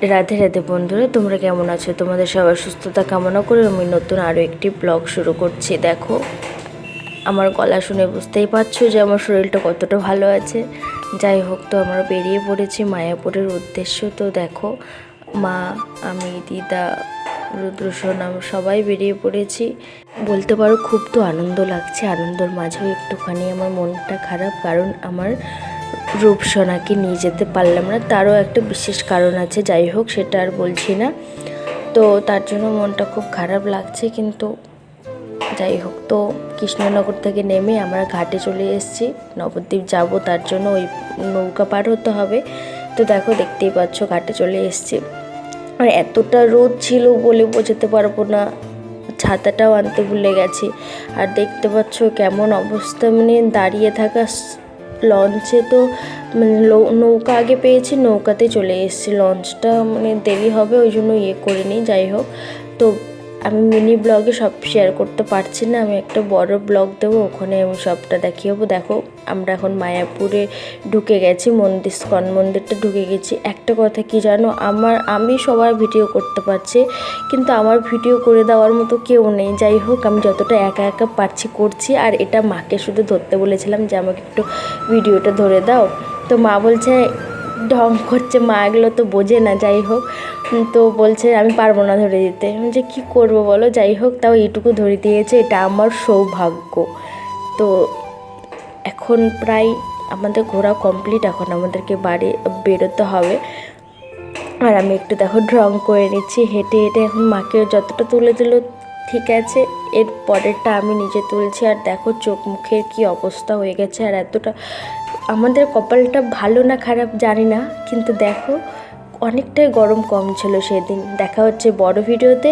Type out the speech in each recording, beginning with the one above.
রাধে রাধে বন্ধুরা, তোমরা কেমন আছো? তোমাদের সবার সুস্থতা কামনা করে আমি নতুন আরও একটি ব্লগ শুরু করছি। দেখো, আমার গলা শুনে বুঝতেই পারছ যে আমার শরীরটা কতটা ভালো আছে। যাই হোক, তো আমরা বেরিয়ে পড়েছি মায়াপুরের উদ্দেশ্য। তো দেখো, মা, আমি, দিদা রুদ্রসোন আমরা সবাই বেরিয়ে পড়েছি। বলতে পারো, খুব তো আনন্দ লাগছে। আনন্দের মাঝেও একটুখানি আমার মনটা খারাপ, কারণ আমার রূপসোনাকে নিয়ে যেতে পারলাম না। তারও একটা বিশেষ কারণ আছে, যাই হোক, সেটা আর বলছি না। তো তার জন্য মনটা খুব খারাপ লাগছে, কিন্তু যাই হোক, তো কৃষ্ণনগর থেকে নেমে আমরা ঘাটে চলে এসেছি। নবদ্বীপ যাব, তার জন্য ওই নৌকা পার হতে হবে। তো দেখো, দেখতেই পাচ্ছ, ঘাটে চলে এসেছি। আর এতটা রোদ ছিল বলে বোঝাতে পারব না। ছাতাটাও আনতে ভুলে গেছি। আর দেখতে পাচ্ছ, কেমন অবস্থা মানে দাঁড়িয়ে থাকা লঞ্চে তো মানে নৌকা আগে পেয়েছি, নৌকাতে চলে এসেছি। লঞ্চটা মানে দেরি হবে, ওই জন্য ইয়ে করে নিই যাই হোক। তো আমি মিনি ব্লগে সব শেয়ার করতে পারছি না। আমি একটা বড় ব্লগ দেবো, ওখানে আমি সবটা দেখিয়ে দেবো। দেখো, আমরা এখন মায়াপুরে ঢুকে গেছি, মন্দির, স্কন মন্দিরটা ঢুকে গেছি। একটা কথা কি জানো, আমার, আমি সবার ভিডিও করতে পারছি, কিন্তু আমার ভিডিও করে দেওয়ার মতো কেউ নেই। যাই হোক, আমি যতটা একা একা পারছি, করছি। আর এটা মাকে শুধু ধরতে বলেছিলাম যে, আমাকে একটু ভিডিওটা ধরে দাও। তো মা বলছে ঢং করছে, মা এগুলো তো বোঝে না, যাই হোক। তো বলছে, আমি পারব না ধরে দিতে। যে কী করব বলো? যাই হোক, তাও এইটুকু ধরে দিয়েছে, এটা আমার সৌভাগ্য। তো এখন প্রায় আমাদের ঘোরা কমপ্লিট এখন আমাদেরকে বাড়ি বেরোতে হবে। আর আমি একটু দেখো ড্রং করে নিচ্ছি, হেঁটে হেঁটে এখন মাকে যতটা তুলে দিল ঠিক আছে, এর পরেরটা আমি নিজে তুলছি। আর দেখো চোখ মুখের কি অবস্থা হয়ে গেছে আর এতটা, আমাদের কপালটা ভালো না খারাপ জানি না, কিন্তু দেখো অনেকটাই গরম কম ছিল সেদিন। দেখা হচ্ছে বড় ভিডিওতে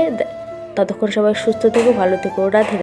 ততক্ষণ সবাই সুস্থ থেকো, ভালো থেকো রাধে।